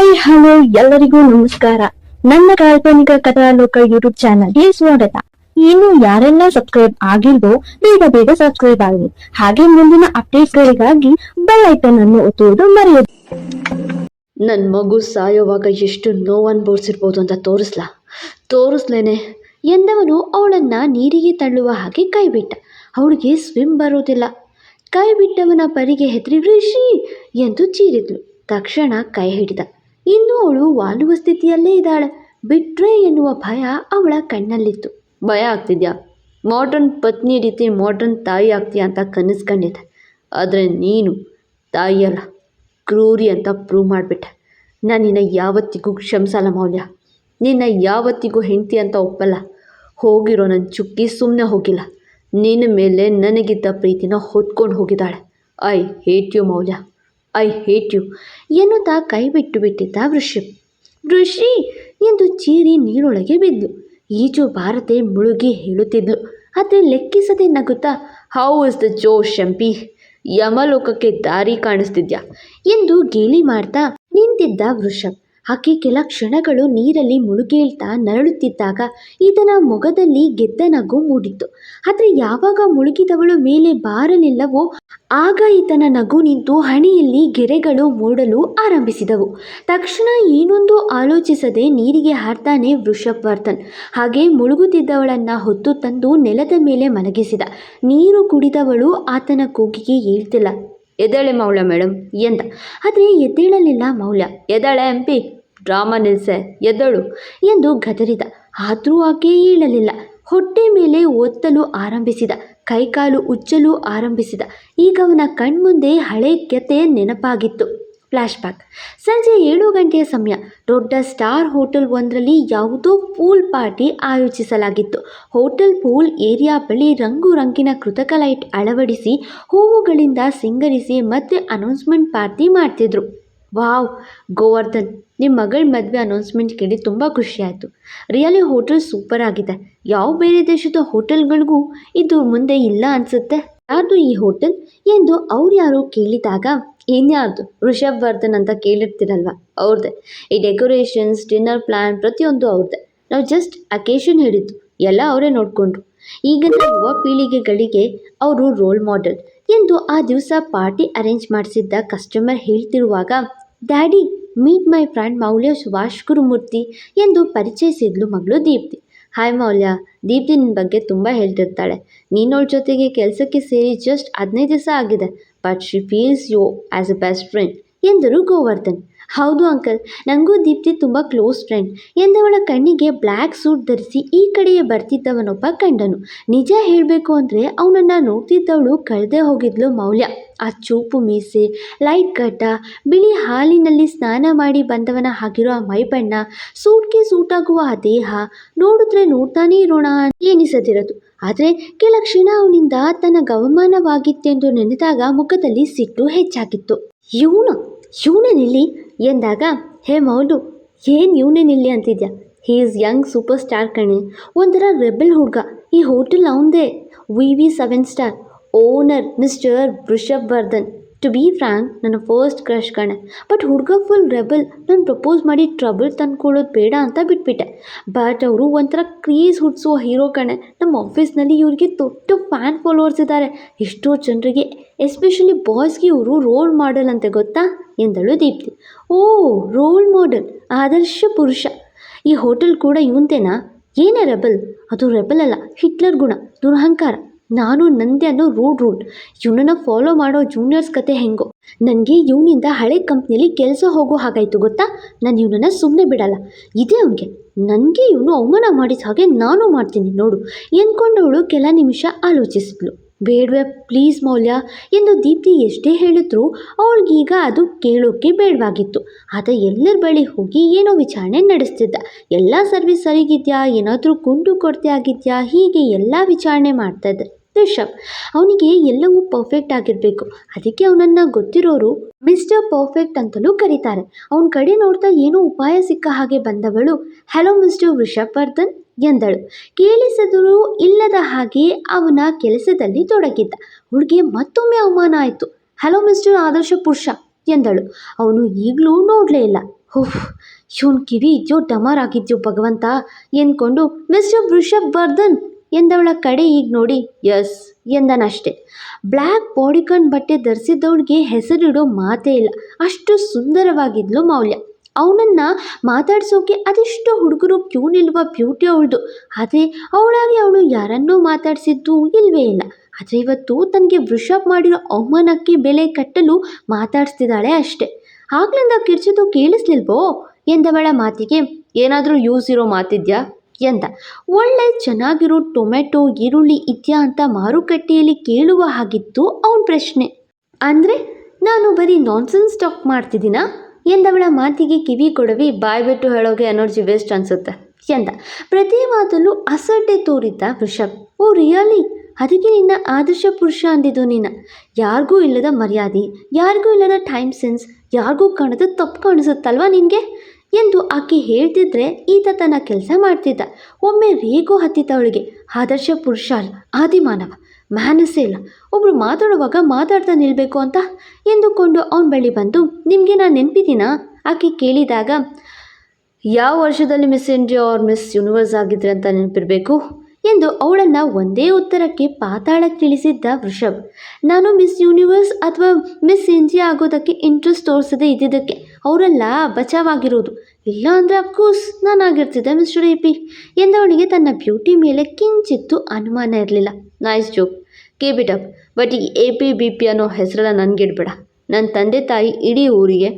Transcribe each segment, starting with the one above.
Hi, hello, ಎಲ್ಲರಿಗೂ ನಮಸ್ಕಾರ. ನನ್ನ ಕಾಲ್ಪನಿಕ ಕಥಾಲೋಕ ಯೂಟ್ಯೂಬ್ ಚಾನಲ್ಗೆ ಸ್ವಾಗತ. ಇನ್ನು ಯಾರೆಲ್ಲ ಸಬ್ಸ್ಕ್ರೈಬ್ ಆಗಿಲ್ವೋ, ಬೇಗ ಬೇಗ ಸಬ್ಸ್ಕ್ರೈಬ್ ಆಗಿ ಹಾಗೆ ಮುಂದಿನ ಅಪ್ಡೇಟ್ ಗಳಿಗಾಗಿ ಬೆಲ್ ಐಕನ್ ಅನ್ನು ಒತ್ತುವುದು ಮರೆಯದು. ನನ್ನ ಮಗು ಸಾಯೋವಾಗ ಎಷ್ಟು ನೋವು ಅನ್ಭವಿಸಿರ್ಬೋದು ಅಂತ ತೋರಿಸ್ಲಾ? ತೋರಿಸ್ಲೇನೆ. ಎಂದವನು ಅವಳನ್ನ ನೀರಿಗೆ ತಳ್ಳುವ ಹಾಗೆ ಕೈ ಬಿಟ್ಟ ಅವಳಿಗೆ ಸ್ವಿಮ್ ಬರೋದಿಲ್ಲ ಕೈ ಬಿಟ್ಟವನ ಪರಿಗೆ ಹೆದರಿ ಋಷಿ ಎಂದು ಚೀರಿದ್ಲು. ತಕ್ಷಣ ಕೈ ಹಿಡಿದ. ಇನ್ನು ಅವಳು ವಾಲುವ ಸ್ಥಿತಿಯಲ್ಲೇ ಇದ್ದಾಳೆ. ಬಿಟ್ರೆ ಎನ್ನುವ ಭಯ ಅವಳ ಕಣ್ಣಲ್ಲಿತ್ತು. ಭಯ ಆಗ್ತಿದ್ಯಾ? ಮಾಡ್ರನ್ ಪತ್ನಿ ರೀತಿ ಮಾಡ್ರನ್ ತಾಯಿ ಆಗ್ತೀಯ ಅಂತ ಕನಸ್ಕೊಂಡಿದ್ದೆ ಆದರೆ ನೀನು ತಾಯಿಯಲ್ಲ. ಕ್ರೂರಿ ಅಂತ ಪ್ರೂವ್ ಮಾಡಿಬಿಟ್ಟೆ. ನಾನು ನಿನ್ನ ಯಾವತ್ತಿಗೂ ಕ್ಷಮಿಸಲ್ಲ ಮೌಲ್ಯ. ನಿನ್ನ ಯಾವತ್ತಿಗೂ ಹೆಂಡತಿ ಅಂತ ಒಪ್ಪಲ್ಲ. ಹೋಗಿರೋ ನನ್ನ ಚುಕ್ಕಿ ಸುಮ್ಮನೆ ಹೋಗಿಲ್ಲ. ನಿನ್ನ ಮೇಲೆ ನನಗಿದ್ದ ಪ್ರೀತಿನ ಹೊತ್ಕೊಂಡು ಹೋಗಿದ್ದಾಳೆ. I hate you Moulya. I hate you ಎನ್ನುತ್ತಾ ಕೈ ಬಿಟ್ಟು ಬಿಟ್ಟಿದ್ದ ವೃಷಿ ವೃಷಿ ಎಂದು ಚೀರಿ ನೀರೊಳಗೆ ಬಿದ್ದು ಈಜು ಭಾರತೆ ಮುಳುಗಿ ಹೇಳುತ್ತಿದ್ದು ಆದರೆ ಲೆಕ್ಕಿಸದೆ ನಗುತ್ತಾ ಹೌ ಇಸ್ ದ ಜೋ ಶಂಪಿ ಯಮಲೋಕಕ್ಕೆ ದಾರಿ ಕಾಣಿಸ್ತಿದ್ಯಾ? ಎಂದು ಗೇಲಿ ಮಾಡ್ತಾ ನಿಂತಿದ್ದ ವೃಷಭ್. ಆಕೆ ಕೆಲ ಕ್ಷಣಗಳು ನೀರಲ್ಲಿ ಮುಳುಗೇಳ್ತಾ ನರಳುತ್ತಿದ್ದಾಗ ಈತನ ಮೊಗದಲ್ಲಿ ಗೆದ್ದ ನಗು ಮೂಡಿತ್ತು. ಆದರೆ ಯಾವಾಗ ಮುಳುಗಿದವಳು ಮೇಲೆ ಬಾರಲಿಲ್ಲವೋ ಆಗ ಈತನ ನಗು ನಿಂತು ಹಣೆಯಲ್ಲಿ ಗೆರೆಗಳು ಮೂಡಲು ಆರಂಭಿಸಿದವು. ತಕ್ಷಣ ಏನೊಂದು ಆಲೋಚಿಸದೆ ನೀರಿಗೆ ಹಾರ್ತಾನೆ ವೃಷಭ್ ವರ್ಧನ್ ಹಾಗೆ ಮುಳುಗುತ್ತಿದ್ದವಳನ್ನ ಹೊತ್ತು ತಂದು ನೆಲದ ಮೇಲೆ ಮಲಗಿಸಿದ. ನೀರು ಕುಡಿದವಳು ಆತನ ಕೂಗಿಗೆ ಏಳ್ತಿಲ್ಲ. ಎದ್ದೇಳೆ ಮೌಲ್ಯ ಮೇಡಮ್ ಎಂದ. ಆದರೆ ಎದ್ದೇಳಲಿಲ್ಲ ಮೌಲ್ಯ. ಎದ್ದಾಳೆ ಎಂಪಿ ಡ್ರಾಮಾ ನಿಲ್ಸೆ, ಎದ್ದಳು ಎಂದು ಗದರಿದ. ಆದರೂ ಆಕೆ ಏಳಲಿಲ್ಲ ಹೊಟ್ಟೆ ಮೇಲೆ ಒತ್ತಲು ಆರಂಭಿಸಿದ. ಕೈಕಾಲು ಉಚ್ಚಲು ಆರಂಭಿಸಿದ. ಈಗ ಅವನ ಕಣ್ಮುಂದೆ ಹಳೆ ಕೆತೆ ನೆನಪಾಗಿತ್ತು. ಫ್ಲ್ಯಾಶ್ ಬ್ಯಾಕ್ ಸಂಜೆ ಏಳು ಗಂಟೆಯ ಸಮಯ, ದೊಡ್ಡ ಸ್ಟಾರ್ ಹೋಟೆಲ್ ಒಂದರಲ್ಲಿ ಯಾವುದೋ ಪೂಲ್ ಪಾರ್ಟಿ ಆಯೋಜಿಸಲಾಗಿತ್ತು. ಹೋಟೆಲ್ ಪೂಲ್ ಏರಿಯಾ ಬಳಿ ರಂಗು ರಂಗಿನ ಕೃತಕ ಲೈಟ್ ಅಳವಡಿಸಿ, ಹೂವುಗಳಿಂದ ಸಿಂಗರಿಸಿ ಮತ್ತೆ ಅನೌನ್ಸ್ಮೆಂಟ್ ಪಾರ್ಟಿ ಮಾಡ್ತಿದ್ರು. ವಾವ್! ಗೋವರ್ಧನ್ ನಿಮ್ಮ ಮಗಳ ಮದುವೆ ಅನೌನ್ಸ್ಮೆಂಟ್ ಕೇಳಿ ತುಂಬ ಖುಷಿಯಾಯಿತು. ರಿಯಲಿ ಹೋಟೆಲ್ ಸೂಪರ್ ಆಗಿದೆ. ಯಾವ ಬೇರೆ ದೇಶದ ಹೋಟೆಲ್ಗಳಿಗೂ ಇದು ಮುಂದೆ ಇಲ್ಲ ಅನಿಸುತ್ತೆ? ಯಾರ್ದು ಈ ಹೋಟೆಲ್? ಎಂದು ಅವ್ರು ಯಾರು ಕೇಳಿದಾಗ ಇನ್ಯಾರ್ದು? ಋಷಭ್ ವರ್ಧನ್ ಅಂತ ಕೇಳಿರ್ತೀರಲ್ವ? ಅವ್ರದ್ದೇ ಈ ಡೆಕೋರೇಷನ್ಸ್ ಡಿನ್ನರ್ ಪ್ಲ್ಯಾನ್ ಪ್ರತಿಯೊಂದು ಅವ್ರದ್ದೇ ನಾವು ಜಸ್ಟ್ ಅಕೇಶನ್ ಹೇಳಿದ್ದು, ಎಲ್ಲ ಅವರೇ ನೋಡಿಕೊಂಡ್ರು. ಈಗಿನ ಯುವ ಪೀಳಿಗೆಗಳಿಗೆ ಅವರು ರೋಲ್ ಮಾಡೆಲ್ ಎಂದು ಆ ದಿವಸ ಪಾರ್ಟಿ ಅರೇಂಜ್ ಮಾಡಿಸಿದ್ದ customer ಹೇಳ್ತಿರುವಾಗ daddy meet my friend Moulya Subhash Gurumurthy ಎಂದು ಪರಿಚಯಿಸಿದ್ಲು ಮಗಳು ದೀಪ್ತಿ. ಹಾಯ್ ಮೌಲ್ಯ, ದೀಪ್ತಿ ನಿನ್ನ ಬಗ್ಗೆ ತುಂಬ ಹೇಳ್ತಿರ್ತಾಳೆ. ನೀನೋಳ ಜೊತೆಗೆ ಕೆಲಸಕ್ಕೆ ಸೇರಿ ಜಸ್ಟ್ ಹದಿನೈದು ದಿವಸ ಆಗಿದೆ. But she feels you as a best friend ಎಂದರು ಗೋವರ್ಧನ್. ಹೌದು ಅಂಕಲ್ ನನಗೂ ದೀಪ್ತಿ ತುಂಬ ಕ್ಲೋಸ್ ಫ್ರೆಂಡ್. ಎಂದವಳ ಕಣ್ಣಿಗೆ ಬ್ಲ್ಯಾಕ್ ಸೂಟ್ ಧರಿಸಿ ಈ ಕಡೆಯೇ ಬರ್ತಿದ್ದವನೊಬ್ಬ ಕಂಡನು. ನಿಜ ಹೇಳಬೇಕು ಅಂದರೆ ಅವನನ್ನು ನೋಡ್ತಿದ್ದವಳು ಕಳೆದೇ ಹೋಗಿದ್ಲು ಮೌಲ್ಯ. ಆ ಚೂಪು ಮೀಸೆ, ಲೈಟ್ ಗಡ್ಡ, ಬಿಳಿ ಹಾಲಿನಲ್ಲಿ ಸ್ನಾನ ಮಾಡಿ ಬಂದವನ ಹಾಗಿರೋ ಆ ಮೈಬಣ್ಣ, ಸೂಟ್ಗೆ ಸೂಟಾಗುವ ಆ ದೇಹ ನೋಡಿದ್ರೆ ನೋಡ್ತಾನೇ ಇರೋಣ ಎನಿಸದಿರದು. ಆದರೆ ಕೆಲ ಕ್ಷಣ ಅವನಿಂದ ತನಗೆ ಅವಮಾನವಾಗಿತ್ತೆಂದು ನೆನೆದಾಗ ಮುಖದಲ್ಲಿ ಸಿಟ್ಟು ಹೆಚ್ಚಾಗಿತ್ತು. ಇವನು, ಇವನೇನಿಲ್ಲಿ? ಎಂದಾಗ, ಹೇ ಮೌಲು ಏನು ಇವನೇನಿಲ್ಲಿ ಅಂತಿದ್ಯಾ? He is young super star ಕಣೆ. ಒಂಥರ ರೆಬೆಲ್ ಹುಡುಗ. ಈ hotel ಅವನದೇ. V V seven star. Owner mister Vrishabh Vardhan to be frank ನನ್ನ ಫಸ್ಟ್ ಕ್ರಶ್ ಕಣೆ. ಬಟ್ ಹುಡುಗ ಫುಲ್ ರೆಬಲ್ ನಾನು ಪ್ರಪೋಸ್ ಮಾಡಿ ಟ್ರಬಲ್ ತಂದ್ಕೊಳ್ಳೋದು ಬೇಡ ಅಂತ ಬಿಟ್ಬಿಟ್ಟೆ. ಬಟ್ ಅವರು ಒಂಥರ ಕ್ರೇಜ್ ಹುಟ್ಟಿಸುವ ಹೀರೋ ಕಣೆ. ನಮ್ಮ ಆಫೀಸ್ನಲ್ಲಿ ಇವ್ರಿಗೆ ದೊಡ್ಡ ಫ್ಯಾನ್ ಫಾಲೋವರ್ಸ್ ಇದ್ದಾರೆ ಎಷ್ಟೋ ಜನರಿಗೆ ಎಸ್ಪೆಷಲಿ ಬಾಯ್ಸ್ಗೆ ಇವರು ರೋಲ್ ಮಾಡೆಲ್ ಅಂತ ಗೊತ್ತಾ? ಎಂದಳು ದೀಪ್ತಿ. ಓ ರೋಲ್ ಮಾಡೆಲ್ ಆದರ್ಶ ಪುರುಷ. ಈ ಹೋಟೆಲ್ ಕೂಡ ಇವಂತೇನಾ ಏನೇ ರೆಬಲ್ ಅದು ರೆಬಲ್ ಅಲ್ಲ, ಹಿಟ್ಲರ್ ಗುಣ, ದುರಹಂಕಾರ. ನಾನು ನಂದೆ ಅನ್ನೋ ರೂಡ್ ರೂಲ್ ಇವನನ್ನು ಫಾಲೋ ಮಾಡೋ ಜೂನಿಯರ್ಸ್ ಕತೆ ಹೆಂಗೋ. ನನಗೆ ಇವನಿಂದ ಹಳೆ ಕಂಪ್ನಿಯಲ್ಲಿ ಕೆಲಸ ಹೋಗೋ ಹಾಗಾಯಿತು ಗೊತ್ತಾ? ನಾನು ಇವನನ್ನು ಸುಮ್ಮನೆ ಬಿಡಲ್ಲ. ಇದೇ ಅವನಿಗೆ. ನನಗೆ ಇವನು ಅವಮಾನ ಮಾಡಿದ ಹಾಗೆ ನಾನು ಮಾಡ್ತೀನಿ ನೋಡು. ಎಂದ್ಕೊಂಡವಳು ಕೆಲ ನಿಮಿಷ ಆಲೋಚಿಸಿದ್ಲು. ಬೇಡವೆ ಪ್ಲೀಸ್ ಮೌಲ್ಯ ಎಂದು ದೀಪ್ತಿ ಎಷ್ಟೇ ಹೇಳಿದ್ರು ಅವಳಿಗೀಗ ಅದು ಕೇಳೋಕ್ಕೆ ಬೇಡವಾಗಿತ್ತು. ಆತ ಎಲ್ಲರ ಬಳಿ ಹೋಗಿ ಏನೋ ವಿಚಾರಣೆ ನಡೆಸ್ತಿದ್ದ. ಎಲ್ಲ ಸರ್ವಿಸ್ ಸರಿಗಿದ್ಯಾ? ಏನಾದರೂ ಕುಂಡು ಕೊರತೆ ಆಗಿದೆಯಾ? ಹೀಗೆ ಎಲ್ಲ ವಿಚಾರಣೆ ಮಾಡ್ತಾ ಇದ್ದ. ರಿಷಬ್ ಅವನಿಗೆ ಎಲ್ಲವೂ ಪರ್ಫೆಕ್ಟ್ ಆಗಿರಬೇಕು. ಅದಕ್ಕೆ ಅವನನ್ನು ಗೊತ್ತಿರೋರು ಮಿಸ್ಟರ್ ಪರ್ಫೆಕ್ಟ್ ಅಂತಲೂ ಕರೀತಾರೆ. ಅವನ ಕಡೆ ನೋಡ್ತಾ ಏನೋ ಉಪಾಯ ಸಿಕ್ಕ ಹಾಗೆ ಬಂದವಳು. ಹಲೋ ಮಿಸ್ಟರ್ ವೃಷಭ್ ವರ್ಧನ್ ಎಂದಳು. ಕೇಳಿಸಿದರು ಇಲ್ಲದ ಹಾಗೆ ಅವನ ಕೆಲಸದಲ್ಲಿ ತೊಡಗಿದ್ದ. ಹುಡುಗಿ ಮತ್ತೊಮ್ಮೆ ಅವಮಾನ ಆಯಿತು. ಹಲೋ ಮಿಸ್ಟರ್ ಆದರ್ಶ ಪುರುಷ, ಎಂದಳು. ಅವನು ಈಗಲೂ ನೋಡಲೇ ಇಲ್ಲ. ಹುಫ್ ಇವನ್ ಕಿವಿ ಇದೆಯೋ ಡಮರ್ ಆಗಿದ್ಯೋ ಭಗವಂತ, ಎಂದ್ಕೊಂಡು ಮಿಸ್ಟರ್ ವೃಷಭ್ ವರ್ಧನ್ ಎಂದವಳ ಕಡೆ ಈಗ ನೋಡಿ. ಎಸ್ ಎಂದನಷ್ಟೆ. ಬ್ಲ್ಯಾಕ್ ಬಾಡಿಕಾನ್ ಬಟ್ಟೆ ಧರಿಸಿದ್ದವಳಿಗೆ ಹೆಸರಿಡೋ ಮಾತೇ ಇಲ್ಲ. ಅಷ್ಟು ಸುಂದರವಾಗಿದ್ಲು ಮೌಲ್ಯ. ಅವನನ್ನು ಮಾತಾಡ್ಸೋಕೆ ಅದೆಷ್ಟೋ ಹುಡುಗರು ಕ್ಯೂ ನಿಲ್ಲುವ ಬ್ಯೂಟಿ ಅವಳದು. ಆದರೆ ಅವಳಾಗಿ ಅವಳು ಯಾರನ್ನೂ ಮಾತಾಡಿಸಿದ್ದು ಇಲ್ವೇ ಇಲ್ಲ. ಆದರೆ ಇವತ್ತು ತನಗೆ ವೃಷಭ್ ಮಾಡಿರೋ ಅವಮಾನಕ್ಕೆ ಬೆಲೆ ಕಟ್ಟಲು ಮಾತಾಡಿಸ್ತಿದ್ದಾಳೆ ಅಷ್ಟೆ. ಆಗ್ಲಿಂದ ಕಿರ್ಚಿದ್ದು ಕೇಳಿಸ್ಲಿಲ್ವೋ? ಎಂದವಳ ಮಾತಿಗೆ, ಏನಾದರೂ ಯೂಸ್ ಇರೋ ಮಾತಿದ್ಯಾ? ಎಂದ ಒಳ್ಳೆ ಚೆನ್ನಾಗಿರೋ ಟೊಮೆಟೊ, ಈರುಳ್ಳಿ ಇದೆಯಾ ಅಂತ ಮಾರುಕಟ್ಟೆಯಲ್ಲಿ ಕೇಳುವ ಹಾಗಿತ್ತು ಅವನ ಪ್ರಶ್ನೆ. ಅಂದರೆ, ನಾನು ಬರೀ ನಾನ್ಸೆನ್ಸ್ ಟಾಕ್ ಮಾಡ್ತಿದ್ದೀನಾ? ಎಂದವಳ ಮಾತಿಗೆ ಕಿವಿ ಕೊಡವಿ ಬಾಯ್ಬಿಟ್ಟು ಹೇಳೋಗೆ ಎನರ್ಜಿ ವೇಸ್ಟ್ ಅನಿಸುತ್ತೆ, ಎಂದ. ಪ್ರತಿ ಮಾತಲ್ಲೂ ಅಸಡ್ಡೆ ತೋರಿದ್ದ ವೃಷಭ್. ಓ, ರಿಯಲಿ? ಅದಕ್ಕೆ ನಿನ್ನ ಆದರ್ಶ ಪುರುಷ ಅಂದಿದ್ದು ನಿನ್ನ ಯಾರಿಗೂ ಇಲ್ಲದ ಮರ್ಯಾದೆ, ಯಾರಿಗೂ ಇಲ್ಲದ ಟೈಮ್ ಸೆನ್ಸ್ ಯಾರಿಗೂ ಕಾಣದ ತಪ್ಪು ಕಾಣಿಸುತ್ತಲ್ವಾ ನಿನಗೆ? ಎಂದು ಆಕೆ ಹೇಳ್ತಿದ್ರೆ ಈತ ತನ್ನ ಕೆಲಸ ಮಾಡ್ತಿದ್ದ. ಒಮ್ಮೆ ರೇಗು ಹತ್ತಿತ್ತ ಅವಳಿಗೆ ಆದರ್ಶ ಪುರುಷ ಅಲ್ಲ ಆದಿಮಾನವ ಮ್ಯಾನಸ್ಸೇ ಇಲ್ಲ. ಒಬ್ರು ಮಾತಾಡುವಾಗ ಮಾತಾಡ್ತಾ ನಿಲ್ಲಬೇಕು ಅಂತ? ಎಂದುಕೊಂಡು ಅವನ ಬಳಿ ಬಂದು, ನಿಮಗೆ ನಾನು ನೆನಪಿದ್ದೀನಾ? ಆಕೆ ಕೇಳಿದಾಗ, ಯಾವ ವರ್ಷದಲ್ಲಿ Miss India or Miss Universe ಆಗಿದ್ರೆ ಅಂತ ನೆನಪಿರಬೇಕು? ಎಂದು ಅವಳನ್ನು ಒಂದೇ ಉತ್ತರಕ್ಕೆ ಪಾತಾಳಕ್ಕೆ ತಿಳಿಸಿದ್ದ ವೃಷಭ್, ನಾನು ಮಿಸ್ ಯೂನಿವರ್ಸ್ ಅಥವಾ ಮಿಸ್ ಇಂಡಿಯಾ ಆಗೋದಕ್ಕೆ ಇಂಟ್ರೆಸ್ಟ್ ತೋರಿಸದೆ ಇದ್ದಿದ್ದಕ್ಕೆ ಅವರೆಲ್ಲ ಬಚಾವಾಗಿರೋದು. ಇಲ್ಲ ಅಂದರೆ ಅಫ್ಕೋರ್ಸ್ ನಾನು ಆಗಿರ್ತಿದ್ದೆ ಮಿಸ್ಟರ್ ಎ ಪಿ ಎಂದವಳಿಗೆ ತನ್ನ ಬ್ಯೂಟಿ ಮೇಲೆ ಕಿಂಚಿತ್ತು ಅನುಮಾನ ಇರಲಿಲ್ಲ. Nice joke keep it up but ಈ ಎ ಪಿ ಬಿ ಪಿ ಅನ್ನೋ ಹೆಸರೆಲ್ಲ ನನಗಿಡ್ಬೇಡ ನನ್ನ ತಂದೆ ತಾಯಿ ಇಡೀ ಊರಿಗೆ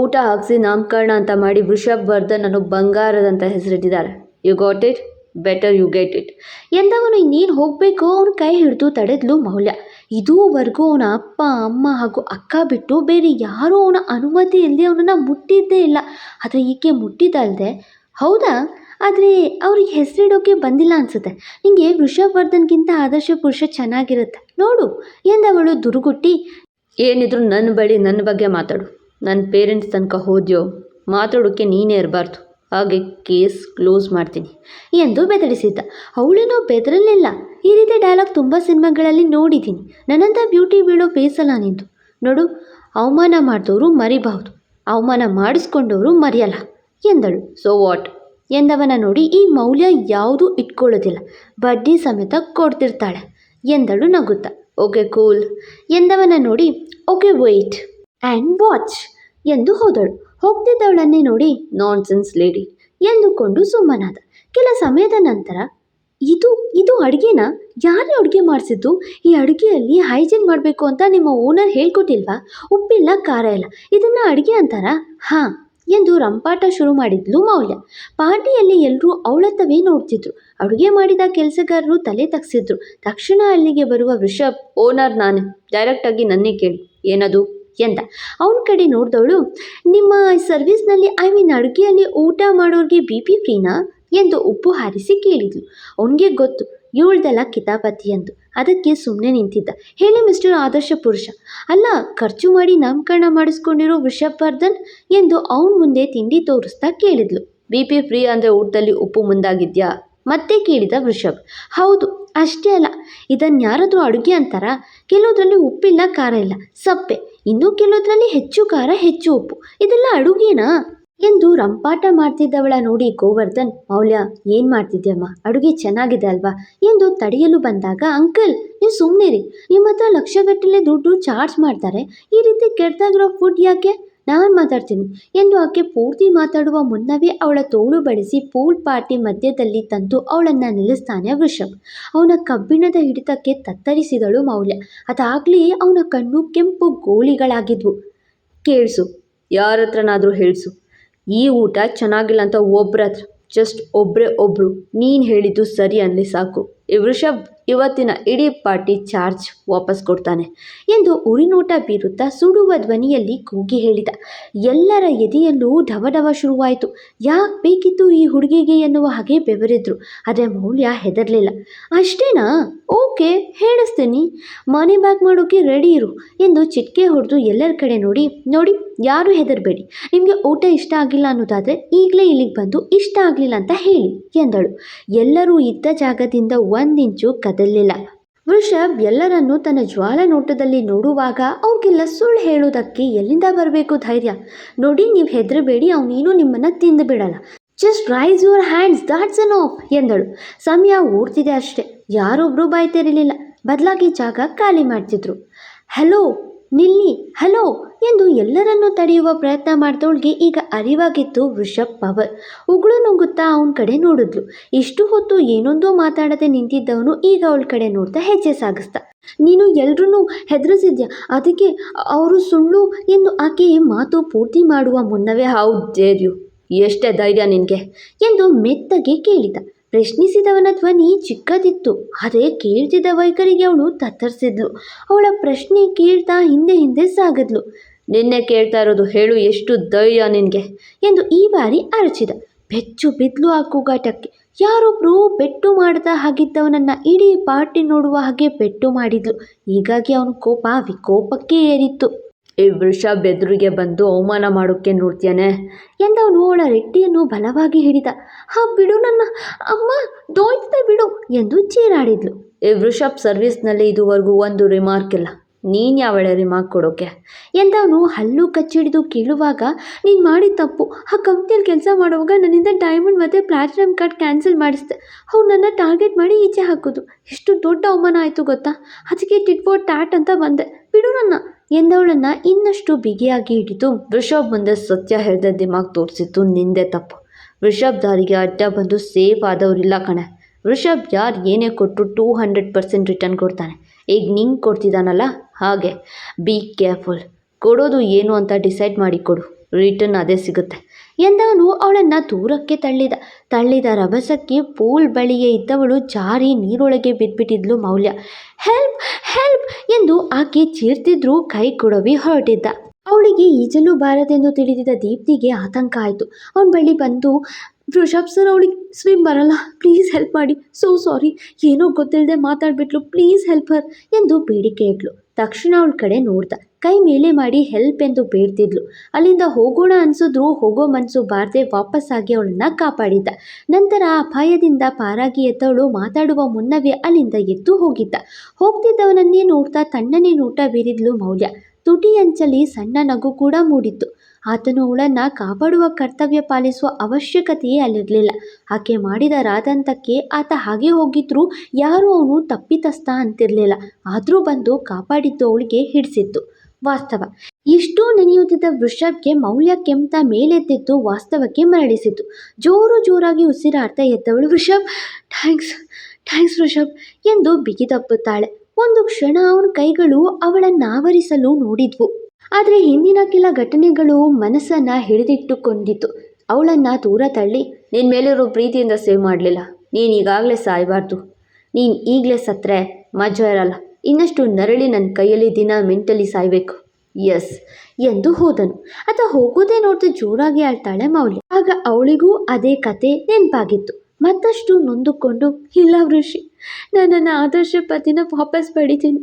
ಊಟ ಹಾಕಿಸಿ ನಾಮಕರಣ ಅಂತ ಮಾಡಿ ವೃಷಭ್ ವರ್ಧನ್ ಅನ್ನೋ ಬಂಗಾರದಂತ ಹೆಸರಿಟ್ಟಿದ್ದಾರೆ. You got it better you get it ಎಂದವನು ಇನ್ನೇನು ಹೋಗಬೇಕು? ಅವನ ಕೈ ಹಿಡಿದು ತಡೆದ್ಲು ಮೌಲ್ಯ. ಇದೂವರೆಗೂ ಅವನ ಅಪ್ಪ, ಅಮ್ಮ ಹಾಗೂ ಅಕ್ಕ ಬಿಟ್ಟು ಬೇರೆ ಯಾರೂ ಅವನ ಅನುಮತಿ ಇಲ್ಲದೆ ಅವನನ್ನು ಮುಟ್ಟಿದ್ದೇ ಇಲ್ಲ. ಆದರೆ ಈಕೆ ಮುಟ್ಟಿದ್ದಲ್ದೆ. ಹೌದಾ? ಆದರೆ ಅವ್ರಿಗೆ ಹೆಸರಿಡೋಕೆ ಬಂದಿಲ್ಲ ಅನಿಸುತ್ತೆ. ನಿಮಗೆ ವೃಷಭವರ್ಧನ್ಗಿಂತ ಆದರ್ಶ ಪುರುಷ ಚೆನ್ನಾಗಿರುತ್ತೆ. ನೋಡು, ಎಂದವಳು ದುರುಗುಟ್ಟಿ. ಏನಿದ್ರು ನನ್ನ ಬಳಿ ನನ್ನ ಬಗ್ಗೆ ಮಾತಾಡು. ನನ್ನ ಪೇರೆಂಟ್ಸ್ ತನಕ ಹೋದ್ಯೋ? ಮಾತಾಡೋಕ್ಕೆ ನೀನೇ ಇರಬಾರ್ದು. ಹಾಗೆ ಕೇಸ್ ಕ್ಲೋಸ್ ಮಾಡ್ತೀನಿ. ಎಂದು ಬೆದರಿಸಿದ್ದ. ಅವಳೇನೋ ಬೆದರಲಿಲ್ಲ. ಈ ರೀತಿ ಡೈಲಾಗ್ ತುಂಬ ಸಿನಿಮಾಗಳಲ್ಲಿ ನೋಡಿದ್ದೀನಿ. ನನ್ನಂಥ ಬ್ಯೂಟಿ ಬೀಳೋ ಫೇಸಲ್ಲ ನಿಂತು ನೋಡು, ಅವಮಾನ ಮಾಡಿದವರು ಮರಿಬಹುದು ಅವಮಾನ ಮಾಡಿಸ್ಕೊಂಡವರು ಮರೆಯಲ್ಲ ಎಂದಳು. ಸೊ ವಾಟ್ ಎಂದವನ ನೋಡಿ ಈ ಮೌಲ್ಯ ಯಾವುದೂ ಇಟ್ಕೊಳ್ಳೋದಿಲ್ಲ. ಬಡ್ಡಿ ಸಮೇತ ಕೊಡ್ತಿರ್ತಾಳೆ ಎಂದಳು ನಗುತ್ತಾ. ಓಕೆ ಕೂಲ್ ಎಂದವನ ನೋಡಿ ಓಕೆ ವೆಯ್ಟ್ ಆ್ಯಂಡ್ ವಾಚ್ ಎಂದು ಹೋದಳು. ಹೋಗ್ತಿದ್ದವಳನ್ನೇ ನೋಡಿ ನಾನ್ಸೆನ್ಸ್ ಲೇಡಿ ಎಂದುಕೊಂಡು ಸುಮ್ಮನಾದ. ಕೆಲ ಸಮಯದ ನಂತರ, ಇದು ಇದು ಅಡುಗೆನ? ಯಾರೇ ಅಡುಗೆ ಮಾಡಿಸಿದ್ದು? ಈ ಅಡುಗೆಯಲ್ಲಿ ಹೈಜೀನ್ ಮಾಡಬೇಕು ಅಂತ ನಿಮ್ಮ ಓನರ್ ಹೇಳ್ಕೊಟ್ಟಿಲ್ವಾ? ಉಪ್ಪಿಲ್ಲ, ಖಾರ ಇಲ್ಲ. ಇದನ್ನು ಅಡುಗೆ ಅಂತಾರಾ? ಹಾಂ ಎಂದು ರಂಪಾಟ ಶುರು ಮಾಡಿದ್ಲು ಮೌಲ್ಯ. ಪಾರ್ಟಿಯಲ್ಲಿ ಎಲ್ಲರೂ ಅವಳತ್ತವೇ ನೋಡ್ತಿದ್ರು. ಅಡುಗೆ ಮಾಡಿದ ಕೆಲಸಗಾರರು ತಲೆ ತಗ್ಸಿದ್ರು. ತಕ್ಷಣ ಅಲ್ಲಿಗೆ ಬರುವ ವೃಷಭ್, ಓನರ್ ನಾನು. ಡೈರೆಕ್ಟಾಗಿ ನನ್ನೇ ಕೇಳಿ. ಏನದು? ಎಂದ. ಅವನ ಕಡೆ ನೋಡಿದವಳು, ನಿಮ್ಮ ಸರ್ವಿಸ್ನಲ್ಲಿ, ಐ ಮೀನ್ ಅಡುಗೆಯಲ್ಲಿ ಊಟ ಮಾಡೋರಿಗೆ ಬಿ ಪಿ ಫ್ರೀನಾ ಎಂದು ಉಪ್ಪು ಹಾರಿಸಿ ಕೇಳಿದ್ಲು. ಅವನಿಗೆ ಗೊತ್ತು ಇವಳ್ದೆಲ್ಲ ಕಿತಾಪತಿ ಎಂದು. ಅದಕ್ಕೆ ಸುಮ್ಮನೆ ನಿಂತಿದ್ದ. ಹೇಳಿ, ಮಿಸ್ಟರ್ ಆದರ್ಶ ಪುರುಷ. ಅಲ್ಲ, ಖರ್ಚು ಮಾಡಿ ನಾಮಕರಣ ಮಾಡಿಸ್ಕೊಂಡಿರೋ ವೃಷಭವರ್ಧನ್ ಎಂದು ಅವನ ಮುಂದೆ ತಿಂಡಿ ತೋರಿಸ್ತಾ ಕೇಳಿದ್ಲು. ಬಿ ಪಿ ಫ್ರೀ ಅಂದರೆ ಊಟದಲ್ಲಿ ಉಪ್ಪು ಮುಂದಾಗಿದ್ಯಾ? ಮತ್ತೆ ಕೇಳಿದ ವೃಷಭ್, ಹೌದು, ಅಷ್ಟೇ ಅಲ್ಲ. ಇದನ್ನು ಯಾರಾದರೂ ಅಡುಗೆ ಅಂತಾರ? ಕೆಲವುದರಲ್ಲಿ ಉಪ್ಪಿಲ್ಲ, ಖಾರ ಇಲ್ಲ. ಸಪ್ಪೆ. ಇನ್ನು ಕೆಲವುದರಲ್ಲಿ ಹೆಚ್ಚು ಖಾರ, ಹೆಚ್ಚು ಉಪ್ಪು. ಇದೆಲ್ಲ ಅಡುಗೆನಾ? ಎಂದು ರಂಪಾಟ ಮಾಡ್ತಿದ್ದವಳ ನೋಡಿ ಗೋವರ್ಧನ್, ಮೌಲ್ಯ, ಏನು ಮಾಡ್ತಿದ್ಯಮ್ಮ? ಅಡುಗೆ ಚೆನ್ನಾಗಿದೆ ಅಲ್ವಾ? ಎಂದು ತಡೆಯಲು ಬಂದಾಗ, ಅಂಕಲ್, ನೀವು ಸುಮ್ಮನೆ ರೀ ನಿಮ್ಮ ಹತ್ರ ಲಕ್ಷಗಟ್ಟಲೆ ದುಡ್ಡು ಚಾರ್ಜ್ ಮಾಡ್ತಾರೆ. ಈ ರೀತಿ ಕೆಟ್ಟದಾಗಿರೋ ಫುಡ್ ಯಾಕೆ? ನಾನು ಮಾತಾಡ್ತೀನಿ. ಎಂದು ಆಕೆ ಪೂರ್ತಿ ಮಾತಾಡುವ ಮುನ್ನವೇ ಅವಳ ತೋಳು ಬಡಿಸಿ ಪೂಲ್ ಪಾರ್ಟಿ ಮಧ್ಯದಲ್ಲಿ ತಂದು ಅವಳನ್ನು ನಿಲ್ಲಿಸ್ತಾನೆ ವೃಷಭ್. ಅವನ ಕಬ್ಬಿಣದ ಹಿಡಿತಕ್ಕೆ ತತ್ತರಿಸಿದಳು ಮೌಲ್ಯ. ಅದಾಗಲೇ ಅವನ ಕಣ್ಣು ಕೆಂಪು ಗೋಳಿಗಳಾಗಿದ್ವು. ಕೇಳಿಸು ಯಾರ ಹತ್ರನಾದರೂ ಹೇಳಿಸು. ಈ ಊಟ ಚೆನ್ನಾಗಿಲ್ಲ ಅಂತ ಒಬ್ಬರ ಜಸ್ಟ್ ಒಬ್ಬರೇ ಒಬ್ಬರು ನೀನು ಹೇಳಿದ್ದು ಸರಿ ಅನ್ನಲಿ ಸಾಕು. ಈ ವೃಷಭ್! ಇವತ್ತಿನ ಇಡೀ ಪಾರ್ಟಿ ಚಾರ್ಜ್ ವಾಪಸ್ ಕೊಡ್ತಾನೆ ಎಂದು ಉರಿನೋಟ ಬೀರುತ್ತಾ ಸುಡುವ ಧ್ವನಿಯಲ್ಲಿ ಕೂಗಿ ಹೇಳಿದ. ಎಲ್ಲರ ಎದೆಯಲ್ಲೂ ಢವಢವ ಶುರುವಾಯಿತು. ಯಾಕೆ ಬೇಕಿತ್ತು ಈ ಹುಡುಗಿಗೆ ಎನ್ನುವ ಹಾಗೆ ಬೆವರಿದ್ರು. ಆದರೆ ಮೌಲ್ಯ ಹೆದರಲಿಲ್ಲ. ಅಷ್ಟೇನಾ? ಓಕೆ, ಹೇಳಿಸ್ತೀನಿ. ಮನಿ ಬ್ಯಾಗ್ ಮಾಡೋಕೆ ರೆಡಿ ಇರು ಎಂದು ಚಿಟ್ಕೆ ಹೊಡೆದು ಎಲ್ಲರ ಕಡೆ ನೋಡಿ ನೋಡಿ, ಯಾರೂ ಹೆದರಬೇಡಿ. ನಿಮಗೆ ಊಟ ಇಷ್ಟ ಆಗಿಲ್ಲ ಅನ್ನೋದಾದರೆ ಈಗಲೇ ಇಲ್ಲಿಗೆ ಬಂದು ಇಷ್ಟ ಆಗಲಿಲ್ಲ ಅಂತ ಹೇಳಿ ಎಂದಳು. ಎಲ್ಲರೂ ಇದ್ದ ಜಾಗದಿಂದ ಒಂದಿಂಚು ಕದಲಿಲ್ಲ ವೃಷಭ್ ಎಲ್ಲರನ್ನೂ ತನ್ನ ಜ್ವಾಲ ನೋಟದಲ್ಲಿ ನೋಡುವಾಗ ಅವ್ರಿಗೆಲ್ಲ ಸುಳ್ಳು ಹೇಳೋದಕ್ಕೆ ಎಲ್ಲಿಂದ ಬರಬೇಕು ಧೈರ್ಯ? ನೋಡಿ, ನೀವು ಹೆದರಬೇಡಿ ಅವನೇನು ನಿಮ್ಮನ್ನು ತಿಂದು ಬಿಡಲ್ಲ. Just raise your hands that's enough ಎಂದಳು. ಸಮಯ ಓಡ್ತಿದೆ ಅಷ್ಟೆ. ಯಾರೊಬ್ಬರೂ ಬಾಯ್ತಿರಲಿಲ್ಲ. ಬದಲಾಗಿ ಜಾಗ ಖಾಲಿ ಮಾಡ್ತಿದ್ರು. ಹಲೋ ನಿಲ್ಲಿ ಹಲೋ ಎಂದು ಎಲ್ಲರನ್ನೂ ತಡೆಯುವ ಪ್ರಯತ್ನ ಮಾಡಿದವಳಿಗೆ ಈಗ ಅರಿವಾಗಿತ್ತು ವೃಷಭ್ ಪವರ್. ಉಗುಳು ನುಂಗುತ್ತಾ ಅವನ ಕಡೆ ನೋಡಿದ್ಲು. ಇಷ್ಟು ಹೊತ್ತು ಏನೊಂದೋ ಮಾತಾಡದೆ ನಿಂತಿದ್ದವನು ಈಗ ಅವಳ ಕಡೆ ನೋಡ್ತಾ ಹೆಜ್ಜೆ ಸಾಗಿಸ್ತಾ. ನೀನು ಎಲ್ರೂ ಹೆದರಿಸಿದ್ಯಾ? ಅದಕ್ಕೆ ಅವರು ಸುಳ್ಳು ಎಂದು ಆಕೆ ಮಾತು ಪೂರ್ತಿ ಮಾಡುವ ಮುನ್ನವೇ ಹೌ ಡೇರ್ ಯು ಎಷ್ಟೇ ಧೈರ್ಯ ನಿನಗೆ ಎಂದು ಮೆತ್ತಗೆ ಕೇಳಿದ. ಪ್ರಶ್ನಿಸಿದವನ ಧ್ವನಿ ಚಿಕ್ಕದಿತ್ತು ಆದರೆ ಕೇಳ್ತಿದ್ದ ವೈಖರಿಗೆ ಅವಳು ತತ್ತರಿಸಿದ್ಲು. ಅವಳ ಪ್ರಶ್ನೆ ಕೇಳ್ತಾ ಹಿಂದೆ ಹಿಂದೆ ಸಾಗದ್ಲು. ನಿನ್ನೆ ಕೇಳ್ತಾ ಇರೋದು ಹೇಳು, ಎಷ್ಟು ಧೈರ್ಯ ನಿನಗೆ? ಎಂದು ಈ ಬಾರಿ ಅರಚಿದ. ಬೆಚ್ಚು ಬಿದ್ಲು ಆ ಕೂಗಾಟಕ್ಕೆ. ಯಾರೊಬ್ರು ಬೆಟ್ಟು ಮಾಡ್ತಾ ಹಾಗಿದ್ದವನನ್ನು ಇಡೀ ಪಾರ್ಟಿ ನೋಡುವ ಹಾಗೆ ಬೆಟ್ಟು ಮಾಡಿದ್ಲು. ಹೀಗಾಗಿ ಅವನ ಕೋಪ ವಿಕೋಪಕ್ಕೆ ಏರಿತ್ತು. ಈ ವೃಷಭ್ ಎದುರಿಗೆ ಬಂದು ಅವಮಾನ ಮಾಡೋಕ್ಕೆ ನೋಡ್ತೀಯಾನೆ? ಎಂದವನು ಅವಳ ರೆಟ್ಟಿಯನ್ನು ಬಲವಾಗಿ ಹಿಡಿದ. ಹಾ, ಬಿಡು ನನ್ನ ಅಮ್ಮ ದೋಯ್ತದೆ ಬಿಡು ಎಂದು ಚೀರಾಡಿದ್ಲು. ಈ ವೃಷಭ್ ಸರ್ವಿಸ್ನಲ್ಲಿ ಇದುವರೆಗೂ ಒಂದು ರಿಮಾರ್ಕ್ ಇಲ್ಲ. ನೀನು ಯಾವಳೆ ರಿಮಾರ್ಕ್ ಕೊಡೋಕೆ? ಎಂದವನು ಹಲ್ಲು ಕಚ್ಚಿಡಿದು ಕೇಳುವಾಗ, ನೀನು ಮಾಡಿದ ತಪ್ಪು. ಆ ಕಂಪ್ನಿಯಲ್ಲಿ ಕೆಲಸ ಮಾಡುವಾಗ ನನ್ನಿಂದ ಡೈಮಂಡ್ ಮತ್ತು ಪ್ಲಾಟಿನಮ್ ಕಾರ್ಡ್ ಕ್ಯಾನ್ಸಲ್ ಮಾಡಿಸಿದೆ. ಅವ್ರು ನನ್ನ ಟಾರ್ಗೆಟ್ ಮಾಡಿ ಈಚೆ ಹಾಕೋದು. ಎಷ್ಟು ದೊಡ್ಡ ಅವಮಾನ ಆಯಿತು ಗೊತ್ತಾ? ಅದಕ್ಕೆ ಟಿಟ್ ಫೋರ್ ಟ್ಯಾಟ್ ಅಂತ ಬಂದೆ. ಬಿಡು ನನ್ನ. ಎಂದವಳನ್ನು ಇನ್ನಷ್ಟು ಬಿಗಿಯಾಗಿ ಹಿಡಿದು ವೃಷಭ್ ಮುಂದೆ ಸತ್ಯ ಹೇಳಿದ ದಿಮಾಗ್ ತೋರಿಸಿತ್ತು, ನಿಂದೆ ತಪ್ಪು. ವೃಷಭ್ ದಾರಿಗೆ ಅಡ್ಡ ಬಂದು ಸೇಫ್ ಆದವರಿಲ್ಲ ಕಣೆ. ವೃಷಭ್ ಯಾರು ಏನೇ ಕೊಟ್ಟರು ಟೂ ಹಂಡ್ರೆಡ್ ಪರ್ಸೆಂಟ್ ರಿಟರ್ನ್ ಕೊಡ್ತಾನೆ. ಈಗ ನಿಂಗೆ ಕೊಡ್ತಿದ್ದಾನಲ್ಲ ಹಾಗೆ. Be careful. ಕೊಡೋದು ಏನು ಅಂತ ಡಿಸೈಡ್ ಮಾಡಿ ಕೊಡು. ರಿಟರ್ನ್ ಅದೇ ಸಿಗುತ್ತೆ. ಎಂದವನು ಅವಳನ್ನು ದೂರಕ್ಕೆ ತಳ್ಳಿದ. ತಳ್ಳಿದ ರಭಸಕ್ಕೆ ಪೂಲ್ ಬಳಿಯೇ ಇದ್ದವಳು ಜಾರಿ ನೀರೊಳಗೆ ಬಿದ್ದುಬಿಟ್ಟಿದ್ಲು ಮೌಲ್ಯ. Help help! ಎಂದು ಆಕೆ ಚೀರ್ತಿದ್ರು ಕೈ ಕೊಡವಿ ಹೊರಟಿದ್ದ. ಅವಳಿಗೆ ಈಜಲು ಬಾರದೆಂದು ತಿಳಿದಿದ್ದ ದೀಪ್ತಿಗೆ ಆತಂಕ ಆಯಿತು. ಅವನ ಬಳಿ ಬಂದು ಋಷಭ್ ಸರ್ ಅವಳಿಗೆ ಸ್ವಿಮ್ ಬರಲ್ಲ. ಪ್ಲೀಸ್ ಹೆಲ್ಪ್ ಮಾಡಿ. ಸೋ ಸಾರಿ ಏನೋ ಗೊತ್ತಿಲ್ಲದೆ ಮಾತಾಡ್ಬಿಟ್ಲು. ಪ್ಲೀಸ್ ಹೆಲ್ಪ್ ಹರ್ ಎಂದು ಬೇಡಿಕೆ ಇಟ್ಲು. ತಕ್ಷಣ ಅವಳ ಕಡೆ ನೋಡ್ದ. ಕೈ ಮೇಲೆ ಮಾಡಿ ಹೆಲ್ಪ್ ಎಂದು ಬೇಡ್ತಿದ್ಲು. ಅಲ್ಲಿಂದ ಹೋಗೋಣ ಅನ್ಸಿದ್ರು ಹೋಗೋ ಮನಸ್ಸು ಬಾರದೆ ವಾಪಸ್ಸಾಗಿ ಅವಳನ್ನ ಕಾಪಾಡಿದ್ದ. ನಂತರ ಅಪಾಯದಿಂದ ಪಾರಾಗಿ ಎದ್ದವಳು ಮಾತಾಡುವ ಮುನ್ನವೇ ಅಲ್ಲಿಂದ ಎದ್ದು ಹೋಗಿದ್ದ. ಹೋಗ್ತಿದ್ದವನನ್ನೇ ನೋಡ್ತಾ ತಣ್ಣನೇ ನೋಟ ಬೀರಿದ್ಲು ಮೌಲ್ಯ. ತುಟಿ ಅಂಚಲಿ ಸಣ್ಣ ನಗು ಕೂಡ ಮೂಡಿತ್ತು. ಆತನು ಅವಳನ್ನು ಕಾಪಾಡುವ ಕರ್ತವ್ಯ ಪಾಲಿಸುವ ಅವಶ್ಯಕತೆಯೇ ಅಲ್ಲಿರಲಿಲ್ಲ. ಆಕೆ ಮಾಡಿದ ರಾದಂತಕ್ಕೆ ಆತ ಹಾಗೆ ಹೋಗಿದ್ರೂ ಯಾರೂ ಅವನು ತಪ್ಪಿತಸ್ಥ ಅಂತಿರಲಿಲ್ಲ. ಆದರೂ ಬಂದು ಕಾಪಾಡಿದ್ದು ಅವಳಿಗೆ ಹಿಡಿಸಿತ್ತು. ವಾಸ್ತವ. ಇಷ್ಟು ನೆನೆಯುತ್ತಿದ್ದ ವೃಷಭ್ಗೆ ಮೌಲ್ಯ ಕೆಮ್ತ ಮೇಲೆದ್ದಿದ್ದು ವಾಸ್ತವಕ್ಕೆ ಮರಳಿಸಿತು ಜೋರು ಜೋರಾಗಿ ಉಸಿರಾಡ್ತಾ ಎದ್ದವಳು ವೃಷಭ್, ಥ್ಯಾಂಕ್ಸ್ ಥ್ಯಾಂಕ್ಸ್ ವೃಷಭ್ ಎಂದು ಬಿಗಿದಪ್ಪುತ್ತಾಳೆ ಒಂದು ಕ್ಷಣ ಅವನ ಕೈಗಳು ಅವಳನ್ನಾವರಿಸಲು ನೋಡಿದ್ವು. ಆದರೆ ಹಿಂದಿನ ಕೆಲ ಘಟನೆಗಳು ಮನಸ್ಸನ್ನು ಹಿಡಿದಿಟ್ಟುಕೊಂಡಿತು ಅವಳನ್ನು ದೂರ ತಳ್ಳಿ ನಿನ್ನ ಮೇಲಿರೋ ಪ್ರೀತಿಯಿಂದ ಸೇವ್ ಮಾಡಲಿಲ್ಲ. ನೀನು ಈಗಾಗಲೇ ಸಾಯಬಾರ್ದು. ನೀನು ಈಗಲೇ ಸತ್ತರೆ ಮಜಾ ಇರಲ್ಲ. ಇನ್ನಷ್ಟು ನರಳಿ ನನ್ನ ಕೈಯಲ್ಲಿ ದಿನ ಮೆಂಟಲಿ ಸಾಯಬೇಕು. ಎಸ್ ಎಂದು ಹೋದನು. ಆತ ಹೋಗೋದೇ ನೋಡ್ತಾ ಜೋರಾಗಿ ಆಳ್ತಾಳೆ ಮೌಲ್ಯ. ಆಗ ಅವಳಿಗೂ ಅದೇ ಕತೆ ನೆನಪಾಗಿತ್ತು. ಮತ್ತಷ್ಟು ನೊಂದುಕೊಂಡು, ಇಲ್ಲ ಋಷಿ ನಾನು ನನ್ನ ಆದರ್ಶ ಪತಿನ ವಾಪಸ್ ಪಡಿತೀನಿ.